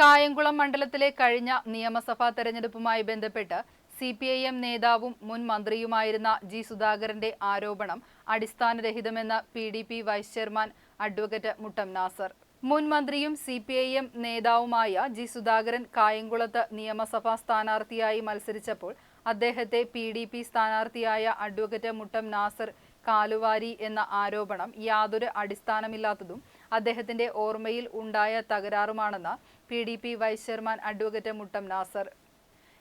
കായംകുളം മണ്ഡലത്തിലെ കഴിഞ്ഞ നിയമസഭാ തെരഞ്ഞെടുപ്പുമായി ബന്ധപ്പെട്ട് സി പി ഐ എം നേതാവും മുൻ മന്ത്രിയുമായിരുന്ന ജി സുധാകരന്റെ ആരോപണം അടിസ്ഥാനരഹിതമെന്ന് P D P vice chairman advocate Muttam Nasar. മുൻ മന്ത്രിയും സി പി ഐ എം നേതാവുമായ ജി സുധാകരൻ കായംകുളത്ത് നിയമസഭാ സ്ഥാനാർത്ഥിയായി മത്സരിച്ചപ്പോൾ അദ്ദേഹത്തെ പി ഡി പി സ്ഥാനാർത്ഥിയായ അഡ്വക്കേറ്റ് മുട്ടം നാസർ കാലുവാരി എന്ന ആരോപണം യാതൊരു അടിസ്ഥാനമില്ലാത്തതും അദ്ദേഹത്തിന്റെ ഓർമ്മയിൽ ഉണ്ടായ തകരാറുമാണെന്ന് P D P vice chairman advocate Muttam Nasar.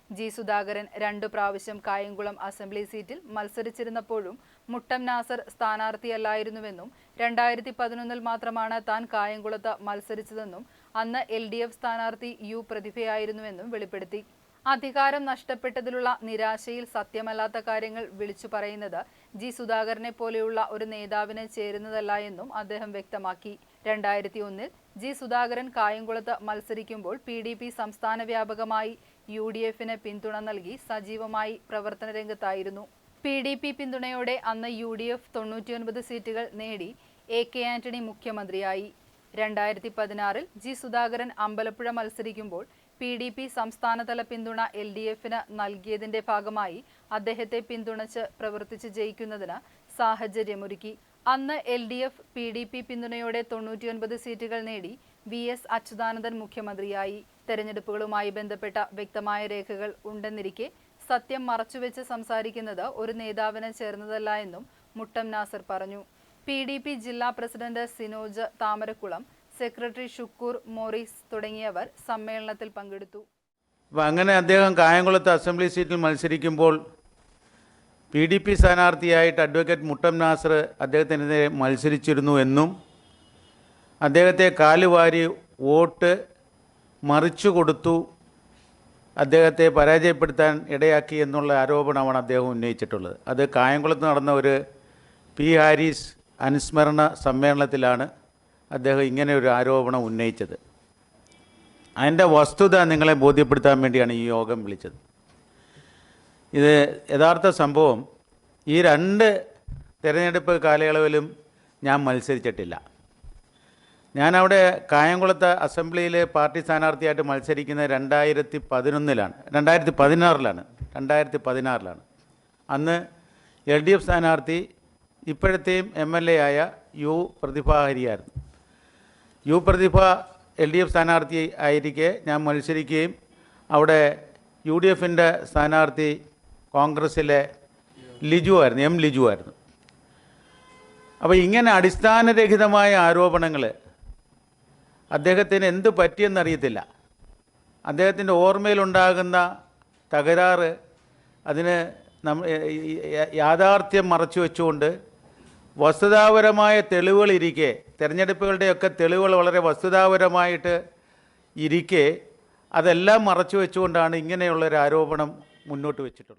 G Sudhakaran രണ്ടു പ്രാവശ്യം കായംകുളം അസംബ്ലി സീറ്റിൽ മത്സരിച്ചിരുന്നപ്പോഴും മുട്ടം നാസർ സ്ഥാനാർത്ഥിയല്ലായിരുന്നുവെന്നും രണ്ടായിരത്തി പതിനൊന്നിൽ മാത്രമാണ് താൻ കായംകുളത്ത് മത്സരിച്ചതെന്നും അന്ന് എൽ ഡി എഫ് സ്ഥാനാർത്ഥി യു പ്രതിഭയായിരുന്നുവെന്നും വെളിപ്പെടുത്തി. അധികാരം നഷ്ടപ്പെട്ടതിലുള്ള നിരാശയിൽ സത്യമല്ലാത്ത കാര്യങ്ങൾ വിളിച്ചു പറയുന്നത് ജി സുധാകരനെ പോലെയുള്ള ഒരു നേതാവിനെ ചേരുന്നതല്ല എന്നും അദ്ദേഹം വ്യക്തമാക്കി. രണ്ടായിരത്തി ഒന്നിൽ ജി സുധാകരൻ കായംകുളത്ത് മത്സരിക്കുമ്പോൾ പി ഡി പി സംസ്ഥാന വ്യാപകമായി യു ഡി എഫിന് പിന്തുണ നൽകി സജീവമായി പ്രവർത്തന രംഗത്തായിരുന്നു. പി ഡി പി പിന്തുണയോടെ അന്ന് യു ഡി എഫ് തൊണ്ണൂറ്റിയൊൻപത് സീറ്റുകൾ നേടി എ കെ ആന്റണി മുഖ്യമന്ത്രിയായി. രണ്ടായിരത്തി പതിനാറിൽ ജി സുധാകരൻ അമ്പലപ്പുഴ മത്സരിക്കുമ്പോൾ പി ഡി പി സംസ്ഥാനതല പിന്തുണ എൽ ഡി എഫിന് നൽകിയതിന്റെ ഭാഗമായി അദ്ദേഹത്തെ പിന്തുണച്ച് പ്രവർത്തിച്ച് ജയിക്കുന്നതിന് സാഹചര്യമൊരുക്കി. അന്ന് L D F P D P പിന്തുണയോടെ തൊണ്ണൂറ്റിയൊൻപത് സീറ്റുകൾ നേടി വി എസ് അച്യുതാനന്ദൻ മുഖ്യമന്ത്രിയായി. തെരഞ്ഞെടുപ്പുകളുമായി ബന്ധപ്പെട്ട വ്യക്തമായ രേഖകൾ ഉണ്ടെന്നിരിക്കെ സത്യം മറച്ചുവെച്ച് സംസാരിക്കുന്നത് ഒരു നേതാവിന് ചേർന്നതല്ല എന്നും മുട്ടം നാസർ പറഞ്ഞു. പി ജില്ലാ president Sinoj Thamarakkulam secretary Shukkoor Morris തുടങ്ങിയവർ സമ്മേളനത്തിൽ പങ്കെടുത്തു. അങ്ങനെ അദ്ദേഹം കായംകുളത്ത് അസംബ്ലി സീറ്റിൽ മത്സരിക്കുമ്പോൾ പി ഡി പി സ്ഥാനാർത്ഥിയായിട്ട് അഡ്വക്കേറ്റ് മുട്ടം നാസർ അദ്ദേഹത്തിനെതിരെ മത്സരിച്ചിരുന്നു എന്നും അദ്ദേഹത്തെ കാലുവാരി വോട്ട് മറിച്ചു കൊടുത്തു അദ്ദേഹത്തെ പരാജയപ്പെടുത്താൻ ഇടയാക്കി എന്നുള്ള ആരോപണമാണ് അദ്ദേഹം ഉന്നയിച്ചിട്ടുള്ളത്. അത് കായംകുളത്ത് നടന്ന ഒരു പി ഹാരിസ് അനുസ്മരണ സമ്മേളനത്തിലാണ്. അദ്ദേഹം ഇങ്ങനെ ഒരു ആരോപണം ഉന്നയിച്ചത്. അതിന്റെ വസ്തുത നിങ്ങളെ ബോധ്യപ്പെടുത്താൻ വേണ്ടിയാണ് ഈ യോഗം വിളിച്ചത്. ഇത് യഥാർത്ഥ സംഭവം ഈ രണ്ട് തിരഞ്ഞെടുപ്പ് കാലയളവിലും ഞാൻ മത്സരിച്ചിട്ടില്ല. ഞാനവിടെ കായംകുളത്ത് അസംബ്ലിയിൽ പാർട്ടി സ്ഥാനാർത്ഥിയായിട്ട് മത്സരിക്കുന്നത് രണ്ടായിരത്തി പതിനൊന്നിലാണ് രണ്ടായിരത്തി പതിനാറിലാണ് രണ്ടായിരത്തി പതിനാറിലാണ് അന്ന് എൽ ഡി എഫ് സ്ഥാനാർത്ഥി ഇപ്പോഴത്തെയും എം എൽ എ ആയ U പ്രതിഭാഹരിയായിരുന്നു. U Prathibha L D F സ്ഥാനാർത്ഥി ആയിരിക്കെ ഞാൻ മത്സരിക്കുകയും അവിടെ യു ഡി എഫിന്റെ സ്ഥാനാർത്ഥി കോൺഗ്രസ്സിലെ ലിജു ആയിരുന്നു എം ലിജു ആയിരുന്നു. അപ്പോൾ ഇങ്ങനെ അടിസ്ഥാനരഹിതമായ ആരോപണങ്ങൾ അദ്ദേഹത്തിന് എന്ത് പറ്റിയെന്നറിയത്തില്ല അദ്ദേഹത്തിന്റെ ഓർമ്മയിലുണ്ടാകുന്ന തകരാറ് അതിന് നമ്മ യാഥാർത്ഥ്യം മറച്ചു വെച്ചുകൊണ്ട് വസ്തുതാപരമായ തെളിവുകളിരിക്കെ തെരഞ്ഞെടുപ്പുകളുടെയൊക്കെ തെളിവുകൾ വളരെ വസ്തുതാപരമായിട്ട് ഇരിക്കെ അതെല്ലാം മറച്ചു വെച്ചുകൊണ്ടാണ് ഇങ്ങനെയുള്ളൊരു ആരോപണം മുന്നോട്ട് വെച്ചിട്ടുള്ളത്.